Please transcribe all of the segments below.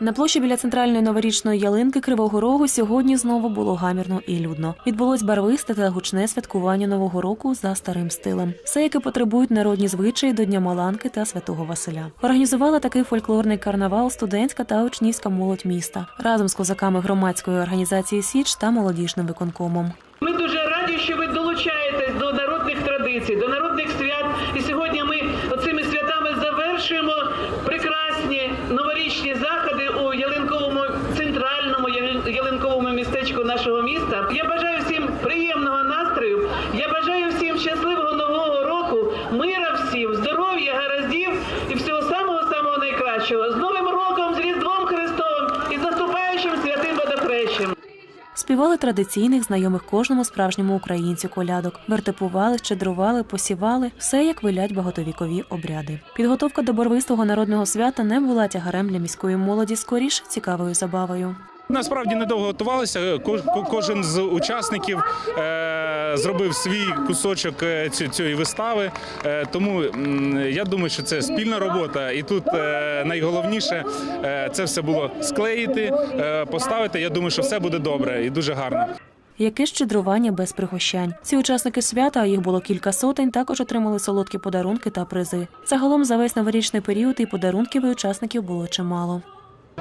На площі біля центральної новорічної ялинки Кривого Рогу сьогодні знову було гамірно і людно. Відбулось барвисте та гучне святкування нового року за старим стилем. Все, яке потребують народні звичаї до Дня Маланки та Святого Василя. Організувала такий фольклорний карнавал студентська та учнівська молодь міста разом з козаками громадської організації Січ та молодіжним виконкомом. Ми дуже раді, що ви долучаєтесь до народних традицій, до народних свят. І сьогодні ми оцими святами завершуємо прекрасні новорічні заходи у ялинковому центральному ялинковому містечку нашого міста. Я бажаю всім приємного настрою. Я бажаю всім щасливого нового року, мира всім, здоров'я, гараздів і всього самого самого найкращого. Співали традиційних, знайомих кожному справжньому українцю колядок, вертепували, щедрували, посівали все, як вилять багатовікові обряди. Підготовка до барвистого народного свята не була тягарем для міської молоді, скоріш цікавою забавою. Насправді недовго готувалися. Кож- Кожен з учасників е, зробив свій кусочок е, цієї вистави. Е, тому я думаю, що це спільна робота. І тут найголовніше це все було склеїти, поставити. Я думаю, що все буде добре і дуже гарно. Яке щедрування без пригощань. Ці учасники свята, а їх було кілька сотень, також отримали солодкі подарунки та призи. Загалом за весь новорічний період і подарунків і учасників було чимало.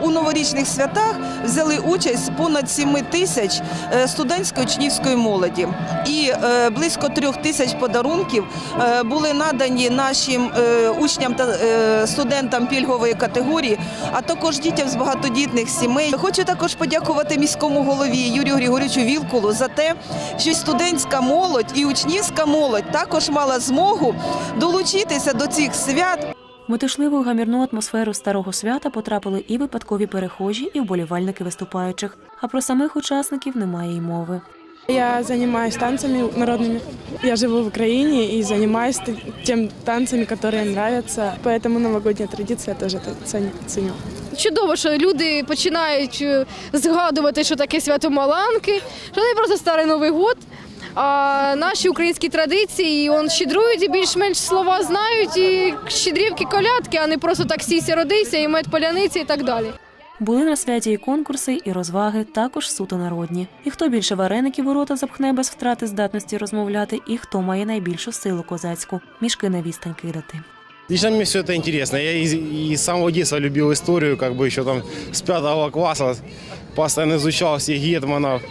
У новорічних святах взяли участь понад 7 тисяч е, студентської учнівської молоді, і е, близько трьох тисяч подарунків е, були надані нашим учням та студентам пільгової категорії, а також дітям з багатодітних сімей. Хочу також подякувати міському голові Юрію Григорьовичу Вілкулу за те, що студентська молодь і учнівська молодь також мала змогу долучитися до цих свят. В Метушливу гамірну атмосферу старого свята потрапили і випадкові перехожі, і вболівальники виступаючих. А про самих учасників немає й мови. Я занимаюсь танцами народными. Я живу в Украине и занимаюсь т- тем танцами, которые мне нравятся. Поэтому новогодняя традиция я тоже это ценю. ценю. Чудово, що люди починають е, згадувати, що таке свято Маланки, що не просто старий Новий год. А наші українські традиції он щедрують і більш-менш слова знають, і щедрівки, колядки, а не просто так сіся родися і мед поляниці і так далі. Були на святі і конкурси, і розваги, також суто народні. І хто більше вареників у рота запхне без втрати здатності розмовляти, і хто має найбільшу силу козацьку мішки на відстань кидати. Лично мне все это интересно. Я из, из самого детства любил историю, как бы еще там с пятого класса постоянно изучал всех гетманов, э,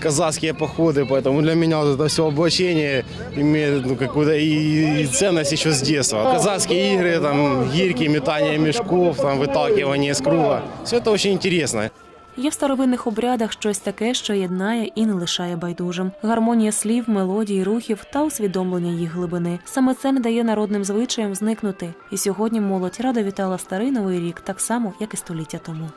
казахские походы, поэтому для меня вот это все облачение имеет ну, какую-то и, и ценность еще с детства. Казахские игры, там, гирьки, метание мешков, там, выталкивание из круга. Все это очень интересно. Є в старовинних обрядах щось таке, що єднає і не лишає байдужим. Гармонія слів, мелодій, рухів та усвідомлення їх глибини. Саме це не дає народним звичаям зникнути. І сьогодні молодь радо вітала старий новий рік так само, як і століття тому.